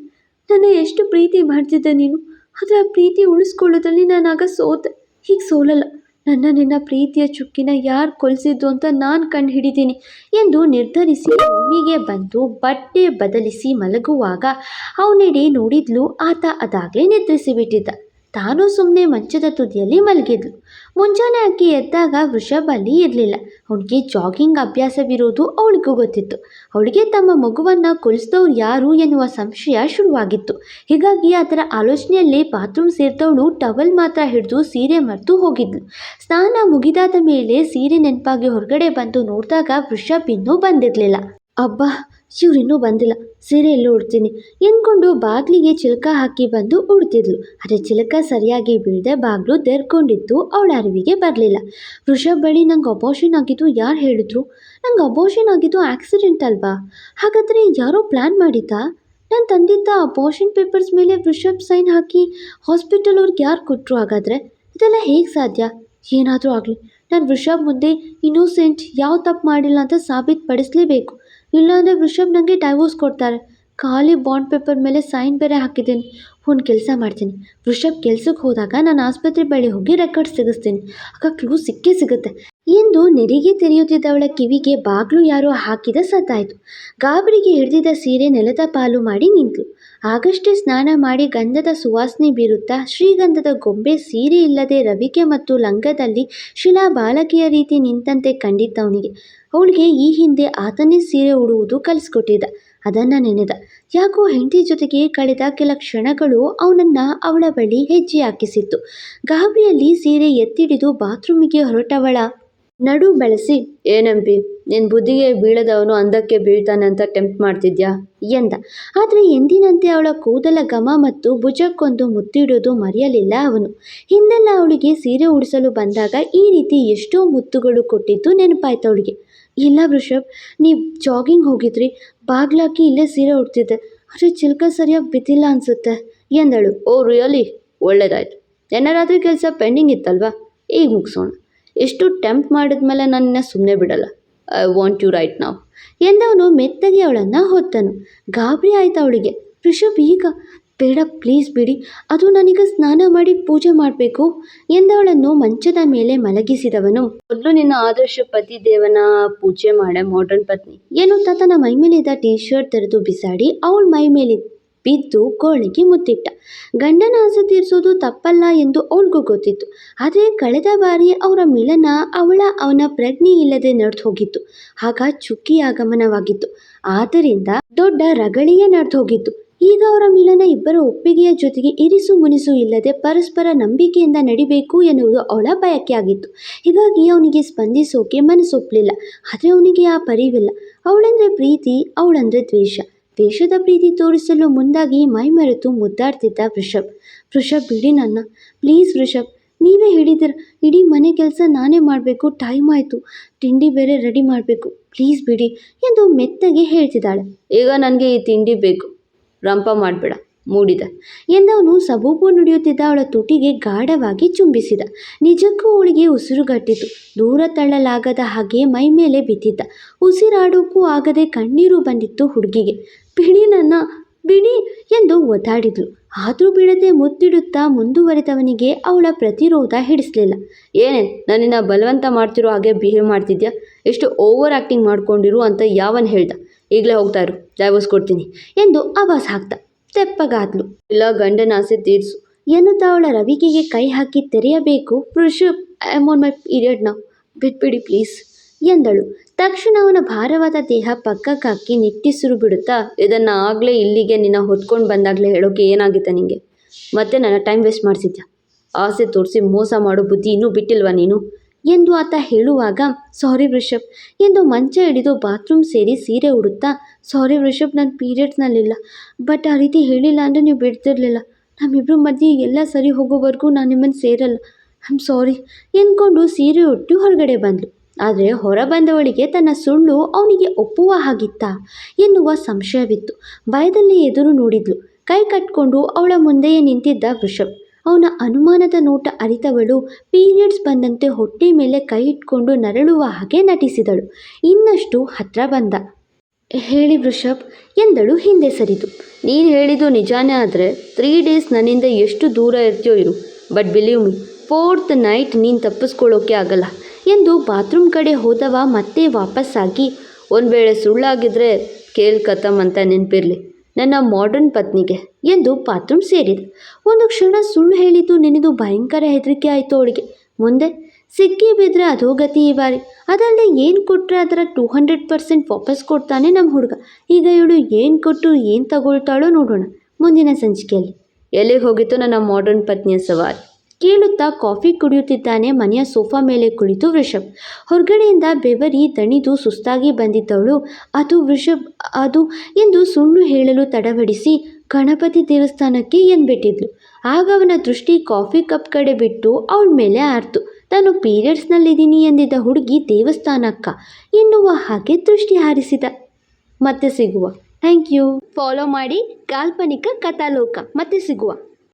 ನನ್ನ ಎಷ್ಟು ಪ್ರೀತಿ ಮಾಡ್ತಿದ್ದೆ ನೀನು? ಆದರೆ ಪ್ರೀತಿ ಉಳಿಸ್ಕೊಳ್ಳೋದ್ರಲ್ಲಿ ನಾನು ಆಗ ಸೋತೆ, ಹೀಗೆ ಸೋಲಲ್ಲ. ನನ್ನ ನಿನ್ನ ಪ್ರೀತಿಯ ಚುಕ್ಕಿನ ಯಾರು ಕೊಲಿಸಿದ್ದು ಅಂತ ನಾನು ಕಂಡು ಹಿಡಿದೀನಿ ಎಂದು ನಿರ್ಧರಿಸಿ ಒಮ್ಮಿಗೆ ಬಂದು ಬಟ್ಟೆ ಬದಲಿಸಿ ಮಲಗುವಾಗ ಅವನೆಡೆ ನೋಡಿದ್ಲು. ಆತ ಅದಾಗಲೇ ನಿದ್ರಿಸಿಬಿಟ್ಟಿದ್ದ. ತಾನು ಸುಮ್ಮನೆ ಮಂಚದ ತುದಿಯಲ್ಲಿ ಮಲಗಿದ್ಲು. ಮುಂಜಾನೆ ಆಕೆ ಎದ್ದಾಗ ವೃಷಭ ಅಲ್ಲಿ ಇರಲಿಲ್ಲ. ಅವನಿಗೆ ಜಾಗಿಂಗ್ ಅಭ್ಯಾಸವಿರೋದು ಅವಳಿಗೂ ಗೊತ್ತಿತ್ತು. ಅವಳಿಗೆ ತಮ್ಮ ಮಗುವನ್ನು ಕೊಲಿಸಿದವ್ರು ಯಾರು ಎನ್ನುವ ಸಂಶಯ ಶುರುವಾಗಿತ್ತು. ಹೀಗಾಗಿ ಅದರ ಆಲೋಚನೆಯಲ್ಲಿ ಬಾತ್ರೂಮ್ ಸೇರಿದವಳು ಟವಲ್ ಮಾತ್ರ ಹಿಡಿದು ಸೀರೆ ಮರೆತು ಹೋಗಿದ್ಲು. ಸ್ನಾನ ಮುಗಿದಾದ ಮೇಲೆ ಸೀರೆ ನೆನಪಾಗಿ ಹೊರಗಡೆ ಬಂದು ನೋಡಿದಾಗ ವೃಷಭ್ ಇನ್ನೂ ಬಂದಿರಲಿಲ್ಲ. ಅಬ್ಬಾ ಇವರಿನ್ನೂ ಬಂದಿಲ್ಲ. ಸೀರೆ ಎಲ್ಲೂ ಉಡ್ತೀನಿ. ಎಂದ್ಕೊಂಡು ಬಾಗಿಲಿಗೆ ಚಿಲಕ ಹಾಕಿ ಬಂದು ಉಡ್ತಿದ್ಲು. ಆದರೆ ಚಿಲಕ ಸರಿಯಾಗಿ ಬೀಳದೆ ಬಾಗಿಲು ತೆರ್ಕೊಂಡಿದ್ದು ಅವಳ ಅರಿವಿಗೆ ಬರಲಿಲ್ಲ. ವೃಷಭ್ ಬಳಿ ನಂಗೆ ಅಬೋಷನ್ ಆಗಿದ್ದು ಯಾರು ಹೇಳಿದ್ರು? ನಂಗೆ ಅಬೋಷನ್ ಆಗಿದ್ದು ಆಕ್ಸಿಡೆಂಟ್ ಅಲ್ವಾ? ಹಾಗಾದರೆ ಯಾರೋ ಪ್ಲ್ಯಾನ್ ಮಾಡಿದ್ದಾ? ನಾನು ತಂದಿದ್ದ ಅಬೋಷನ್ ಪೇಪರ್ಸ್ ಮೇಲೆ ವೃಷಭ್ ಸೈನ್ ಹಾಕಿ ಹಾಸ್ಪಿಟಲ್ ಅವ್ರಿಗೆ ಯಾರು ಕೊಟ್ಟರು ಹಾಗಾದರೆ? ಇದೆಲ್ಲ ಹೇಗೆ ಸಾಧ್ಯ? ಏನಾದರೂ ಆಗಲಿ. ನಾನು ವೃಷಭ್ ಮುಂದೆ ಇನ್ನೋಸೆಂಟ್ ಯಾವ ತಪ್ಪು ಮಾಡಿಲ್ಲ ಅಂತ ಸಾಬೀತುಪಡಿಸಲೇಬೇಕು ಇಲ್ಲಾಂದರೆ ವೃಷಭ್ ನನಗೆ ಡೈವೋರ್ಸ್ ಕೊಡ್ತಾರೆ. ಖಾಲಿ ಬಾಂಡ್ ಪೇಪರ್ ಮೇಲೆ ಸೈನ್ ಬೇರೆ ಹಾಕಿದ್ದೀನಿ. ಒಂದು ಕೆಲಸ ಮಾಡ್ತೀನಿ. ವೃಷಭ್ ಕೆಲ್ಸಕ್ಕೆ ಹೋದಾಗ ನಾನು ಆಸ್ಪತ್ರೆ ಬಳಿ ಹೋಗಿ ರೆಕಾರ್ಡ್ ಸಿಗಿಸ್ತೀನಿ ಆಗ ಕ್ಲೂ ಸಿಕ್ಕೇ ಸಿಗುತ್ತೆ. ಎಂದು ನೆರಿಗೆ ತೆರೆಯುತ್ತಿದ್ದವಳ ಕಿವಿಗೆ ಬಾಗ್ಲು ಯಾರೋ ಹಾಕಿದ ಸದ್ದಾಯಿತು ಗಾಬರಿಗೆ ಹಿಡಿದಿದ್ದ ಸೀರೆ ನೆಲದ ಪಾಲು ಮಾಡಿ ನಿಂತಳು ಆಗಷ್ಟೇ ಸ್ನಾನ ಮಾಡಿ ಗಂಧದ ಸುವಾಸನೆ ಬೀರುತ್ತಾ ಶ್ರೀಗಂಧದ ಗೊಂಬೆ ಸೀರೆ ಇಲ್ಲದೆ ರವಿಕೆ ಮತ್ತು ಲಂಗದಲ್ಲಿ ಶಿಲಾ ಬಾಲಕಿಯ ರೀತಿ ನಿಂತಂತೆ ಕಂಡಿದ್ದವನಿಗೆ. ಅವಳಿಗೆ ಈ ಹಿಂದೆ ಆತನೇ ಸೀರೆ ಉಡುವುದು ಕಲಿಸ್ಕೊಟ್ಟಿದ್ದ. ಅದನ್ನು ನೆನೆದ. ಯಾಕೋ ಹೆಂಡತಿ ಜೊತೆಗೆ ಕಳೆದ ಕೆಲ ಕ್ಷಣಗಳು ಅವನನ್ನು ಅವಳ ಬಳಿ ಹೆಜ್ಜೆ ಹಾಕಿಸಿತ್ತು. ಗಾಬರಿಯಲ್ಲಿ ಸೀರೆ ಎತ್ತಿಡಿದು ಬಾತ್ರೂಮಿಗೆ ಹೊರಟವಳ ನಡು ಬೆಳೆಸಿ ಏನಂಬಿ ನಿನ್ನ ಬುದ್ಧಿಗೆ ಬೀಳದವನು ಅಂದಕ್ಕೆ ಬೀಳ್ತಾನೆ ಅಂತ ಟೆಂಪ್ಟ್ ಮಾಡ್ತಿದ್ಯಾ? ಎಂದ. ಆದರೆ ಎಂದಿನಂತೆ ಅವಳ ಕೂದಲ ಘಮ ಮತ್ತು ಭುಜಕ್ಕೊಂದು ಮುತ್ತಿಡೋದು ಮರೆಯಲಿಲ್ಲ ಅವನು. ಹಿಂದೆಲ್ಲ ಅವಳಿಗೆ ಸೀರೆ ಉಡಿಸಲು ಬಂದಾಗ ಈ ರೀತಿ ಎಷ್ಟೋ ಮುತ್ತುಗಳು ಕೊಟ್ಟಿದ್ದು ನೆನಪಾಯ್ತು ಅವಳಿಗೆ. ಇಲ್ಲ ವೃಷಭ್, ನೀವು ಜಾಗಿಂಗ್ ಹೋಗಿದ್ರಿ. ಬಾಗ್ಲಾಕಿ ಇಲ್ಲೇ ಸೀರೆ ಉಡ್ತಿದ್ದೆ. ಆದರೆ ಚಿಲ್ಕ ಸರಿಯಾಗಿ ಬಿದ್ದಿಲ್ಲ ಅನಿಸುತ್ತೆ, ಎಂದಳು. Oh, really? ಒಳ್ಳೇದಾಯ್ತು. ನೆನ್ನೆ ಕೆಲಸ ಪೆಂಡಿಂಗ್ ಇತ್ತಲ್ವಾ? ಈಗ ಮುಗಿಸೋಣ. ಎಷ್ಟು ಟೆಂಪ್ಟ್ ಮಾಡಿದ್ಮೇಲೆ ನನ್ನ ಸುಮ್ಮನೆ ಬಿಡಲ್ಲ. ಐ ವಾಂಟ್ ಯು ರೈಟ್ ನಾವು ಎಂದವನು ಮೆತ್ತಗೆ ಅವಳನ್ನು ಹೊತ್ತನು. ಗಾಬರಿ ಆಯ್ತು ಅವಳಿಗೆ. ರಿಷಬ್, ಈಗ ಬೇಡ ಪ್ಲೀಸ್ ಬಿಡಿ. ಅದು ನನಗೆ ಸ್ನಾನ ಮಾಡಿ ಪೂಜೆ ಮಾಡಬೇಕು ಎಂದವಳನ್ನು ಮಂಚದ ಮೇಲೆ ಮಲಗಿಸಿದವನು. ಮೊದಲು ನಿನ್ನ ಆದರ್ಶ ಪತಿ ದೇವನ ಪೂಜೆ ಮಾಡೆ ಮಾಡರ್ನ್ ಪತ್ನಿ ಏನು ತನ್ನ ಮೈ ಮೇಲಿದ್ದ ಟೀ ಶರ್ಟ್ ತೆರೆದು ಬಿಸಾಡಿ ಅವಳ ಮೈ ಮೇಲೆ ಬಿದ್ದು ಕೋಳಿಗೆ ಮುತ್ತಿಟ್ಟ. ಗಂಡನ ಆಸೆ ತೀರಿಸೋದು ತಪ್ಪಲ್ಲ ಎಂದು ಅವಳಿಗೂ ಗೊತ್ತಿತ್ತು. ಆದರೆ ಕಳೆದ ಬಾರಿ ಅವರ ಮಿಲನ ಅವಳ ಅವನ ಪ್ರಜ್ಞೆ ಇಲ್ಲದೆ ನಡೆದು ಹೋಗಿತ್ತು. ಆಗ ಚುಕ್ಕಿ ಆಗಮನವಾಗಿತ್ತು. ಆದ್ದರಿಂದ ದೊಡ್ಡ ರಗಳಿಯೇ ನಡೆದು ಹೋಗಿತ್ತು. ಈಗ ಅವರ ಮಿಲನ ಇಬ್ಬರ ಒಪ್ಪಿಗೆಯ ಜೊತೆಗೆ ಇರಿಸು ಮುನಿಸು ಇಲ್ಲದೆ ಪರಸ್ಪರ ನಂಬಿಕೆಯಿಂದ ನಡಿಬೇಕು ಎನ್ನುವುದು ಅವಳ ಬಯಕೆ ಆಗಿತ್ತು. ಹೀಗಾಗಿ ಅವನಿಗೆ ಸ್ಪಂದಿಸೋಕೆ ಮನಸ್ಸೊಪ್ಪಲಿಲ್ಲ ಆದರೆ ಅವನಿಗೆ ಆ ಪರಿವಿಲ್ಲ. ಅವಳಂದ್ರೆ ಪ್ರೀತಿ, ಅವಳಂದ್ರೆ ದ್ವೇಷ. ದ್ವೇಷದ ಪ್ರೀತಿ ತೋರಿಸಲು ಮುಂದಾಗಿ ಮೈ ಮರೆತು ಮುದ್ದಾಡ್ತಿದ್ದ ವೃಷಭ್. ವೃಷಭ್, ಬಿಡಿ ನನ್ನ. ಪ್ಲೀಸ್ ವೃಷಭ್, ನೀವೇ ಹೇಳಿದಿರ, ಇಡೀ ಮನೆ ಕೆಲಸ ನಾನೇ ಮಾಡಬೇಕು, ಟೈಮ್ ಆಯಿತು. ತಿಂಡಿ ಬೇರೆ ರೆಡಿ ಮಾಡಬೇಕು. ಪ್ಲೀಸ್ ಬಿಡಿ ಎಂದು ಮೆತ್ತಗೆ ಹೇಳ್ತಿದ್ದಾಳೆ. ಈಗ ನನಗೆ ಈ ತಿಂಡಿ ಬೇಕು. ರಂಪ ಮಾಡಬೇಡ. ಮೂಡಿದ. ಎಂದವನು ಸಬೂಬು ನುಡಿಯುತ್ತಿದ್ದ ಅವಳ ತುಟಿಗೆ ಗಾಢವಾಗಿ ಚುಂಬಿಸಿದ. ನಿಜಕ್ಕೂ ಅವಳಿಗೆ ಉಸಿರುಗಟ್ಟಿತು. ದೂರ ತಳ್ಳಲಾಗದ ಹಾಗೆ ಮೈ ಮೇಲೆ ಬಿದ್ದಿದ್ದ. ಉಸಿರಾಡೋಕ್ಕೂ ಆಗದೆ ಕಣ್ಣೀರು ಬಂದಿತ್ತು ಹುಡುಗಿಗೆ. ಬಿಡಿ ನನ್ನ ಬಿಡಿ ಎಂದು ಒದ್ದಾಡಿದ್ಲು. ಆದರೂ ಬಿಡದೆ ಮುತ್ತಿಡುತ್ತಾ ಮುಂದುವರೆದವನಿಗೆ ಅವಳ ಪ್ರತಿರೋಧ ಹಿಡಿಸಲಿಲ್ಲ. ಏನೇ ನನ್ನನ್ನು ಬಲವಂತ ಮಾಡ್ತಿರೋ ಹಾಗೆ ಬಿಹೇವ್ ಮಾಡ್ತಿದ್ಯಾ? ಎಷ್ಟು ಓವರ್ ಆ್ಯಕ್ಟಿಂಗ್ ಮಾಡ್ಕೊಂಡಿರು ಅಂತ ಯಾವನ್ ಹೇಳ್ದ? ಈಗಲೇ ಹೋಗ್ತಾ ಇರು. ಡೈವರ್ಸ್ ಕೊಡ್ತೀನಿ. ಎಂದು ಆವಾಜ್ ಹಾಕ್ದ. ತೆಪ್ಪಗಾದ್ಲು ಇಲ್ಲ, ಗಂಡನ ಆಸೆ ತೀರಿಸು. ಎನ್ನುತ್ತಾ ಅವಳ ರವಿಕೆಗೆ ಕೈ ಹಾಕಿ ತೆರೆಯಬೇಕು. Vrishabh I am on my period ನಾವು ಬಿಟ್ಬಿಡಿ ಪ್ಲೀಸ್, ಎಂದಳು. ತಕ್ಷಣ ಅವನ ಭಾರವಾದ ದೇಹ ಪಕ್ಕಕ್ಕಾಕಿ ನಿಟ್ಟಿಸಿರು ಬಿಡುತ್ತಾ ಇದನ್ನು ಆಗಲೇ ಇಲ್ಲಿಗೆ ನಿನ್ನ ಹೊತ್ಕೊಂಡು ಬಂದಾಗಲೇ ಹೇಳೋಕೆ ಏನಾಗಿತ್ತ ನಿನಗೆ ಮತ್ತೆ ನನ್ನ ಟೈಮ್ ವೇಸ್ಟ್ ಮಾಡಿಸಿದ್ಯಾ? ಆಸೆ ತೋರಿಸಿ ಮೋಸ ಮಾಡೋ ಬುದ್ಧಿ ಇನ್ನೂ ಬಿಟ್ಟಿಲ್ವಾ ನೀನು? ಎಂದು ಆತ ಹೇಳುವಾಗ, ಸಾರಿ ವೃಷಭ್, ಎಂದು ಮಂಚ ಹಿಡಿದು ಬಾತ್ರೂಮ್ ಸೇರಿ ಸೀರೆ ಉಡುತ್ತಾ, ಸಾರಿ ವೃಷಭ್ ನನ್ನ ಪೀರಿಯಡ್ಸ್ನಲ್ಲಿಲ್ಲ. ಬಟ್ ಆ ರೀತಿ ಹೇಳಿಲ್ಲ ಅಂದರೆ ನೀವು ಬಿಡ್ತಿರಲಿಲ್ಲ. ನಮ್ಮಿಬ್ಬರ ಮಧ್ಯೆ ಎಲ್ಲ ಸರಿ ಹೋಗೋವರೆಗೂ ನಾನು ನಿಮ್ಮನ್ನು ಸೇರಲ್ಲ. ಐ ಆಮ್ ಸಾರಿ ಎಂದ್ಕೊಂಡು ಸೀರೆ ಉಟ್ಟು ಹೊರಗಡೆ ಬಂದಳು ಆದರೆ ಹೊರ ಬಂದವಳಿಗೆ ತನ್ನ ಸುಳ್ಳು ಅವನಿಗೆ ಒಪ್ಪುವ ಹಾಗಿತ್ತ ಎನ್ನುವ ಸಂಶಯವಿತ್ತು. ಭಯದಲ್ಲಿ ಎದುರು ನೋಡಿದ್ಲು. ಕೈ ಕಟ್ಕೊಂಡು ಅವಳ ಮುಂದೆಯೇ ನಿಂತಿದ್ದ ವೃಷಭ್. ಅವನ ಅನುಮಾನದ ನೋಟ ಅರಿತವಳು. ಪೀರಿಯಡ್ಸ್ ಬಂದಂತೆ ಹೊಟ್ಟೆ ಮೇಲೆ ಕೈ ಇಟ್ಕೊಂಡು ನರಳುವ ಹಾಗೆ ನಟಿಸಿದಳು. ಇನ್ನಷ್ಟು ಹತ್ರ ಬಂದ. ಹೇಳಿ ವೃಷಭ್, ಎಂದಳು ಹಿಂದೆ ಸರಿದು. ನೀನು ಹೇಳಿದ್ದು ನಿಜಾನೇ ಆದರೆ ತ್ರೀ ಡೇಸ್ ನನ್ನಿಂದ ಎಷ್ಟು ದೂರ ಇರ್ತೀಯೋ ಇರು. But believe me fourth night ನೀನು ತಪ್ಪಿಸ್ಕೊಳ್ಳೋಕೆ ಆಗಲ್ಲ, ಎಂದು ಬಾತ್ರೂಮ್ ಕಡೆ ಹೋದವ ಮತ್ತೆ ವಾಪಸ್ಸಾಗಿ. ಒಂದು ವೇಳೆ ಸುಳ್ಳಾಗಿದ್ದರೆ ಕೇಳ್ಕತಮ್ ಅಂತ ನೆನಪಿರಲಿ. ನನ್ನ ಮಾಡರ್ನ್ ಪತ್ನಿಗೆ ಎಂದು ಬಾತ್ರೂಮ್ ಸೇರಿದ. ಒಂದು ಕ್ಷಣ ಸುಳ್ಳು ಹೇಳಿದ್ದು ನೆನೆದು ಭಯಂಕರ ಹೆದರಿಕೆ ಆಯಿತು ಅವಳಿಗೆ. ಮುಂದೆ, ಸಿಕ್ಕಿ ಬಿದ್ದರೆ ಅಧೋಗತಿ ಈ ಬಾರಿ. ಅದಲ್ಲದೆ ಏನು ಕೊಟ್ಟರೆ ಅದರ ಟೂ ಹಂಡ್ರೆಡ್ ಪರ್ಸೆಂಟ್ ವಾಪಸ್ ಕೊಡ್ತಾನೆ ನಮ್ಮ ಹುಡುಗ. ಈಗ ಇವಳು ಏನು ಕೊಟ್ಟು ಏನು ತಗೊಳ್ತಾಳೋ ನೋಡೋಣ. ಮುಂದಿನ ಸಂಚಿಕೆಯಲ್ಲಿ. ಎಲ್ಲಿಗೆ ಹೋಗಿತ್ತು ನನ್ನ ಮಾಡರ್ನ್ ಪತ್ನಿಯ ಸವಾರಿ? ಕೇಳುತ್ತಾ ಕಾಫಿ ಕುಡಿಯುತ್ತಿದ್ದಾನೆ ಮನೆಯ ಸೋಫಾ ಮೇಲೆ ಕುಳಿತು ವೃಷಭ್. ಹೊರಗಡೆಯಿಂದ ಬೆವರಿ ದಣಿದು ಸುಸ್ತಾಗಿ ಬಂದಿದ್ದವಳು, ಅದು ವೃಷಭ್, ಅದು ಎಂದು ಸುಳ್ಳು ಹೇಳಲು ತಡವಡಿಸಿ ಗಣಪತಿ ದೇವಸ್ಥಾನಕ್ಕೆ ಎಂದ್ಬಿಟ್ಟಿದ್ಲು ಆಗ ಅವನ ದೃಷ್ಟಿ ಕಾಫಿ ಕಪ್ ಕಡೆ ಬಿಟ್ಟು ಅವಳ ಮೇಲೆ ಆರ್ತು. ತಾನು ಪೀರಿಯಡ್ಸ್ನಲ್ಲಿದ್ದೀನಿ ಎಂದಿದ್ದ ಹುಡುಗಿ ದೇವಸ್ಥಾನಕ್ಕ ಎನ್ನುವ ಹಾಗೆ ದೃಷ್ಟಿ ಹಾರಿಸಿದ. ಮತ್ತೆ ಸಿಗುವ. Thank you. ಫಾಲೋ ಮಾಡಿ ಕಾಲ್ಪನಿಕ ಕಥಾಲೋಕ. ಮತ್ತೆ ಸಿಗುವ.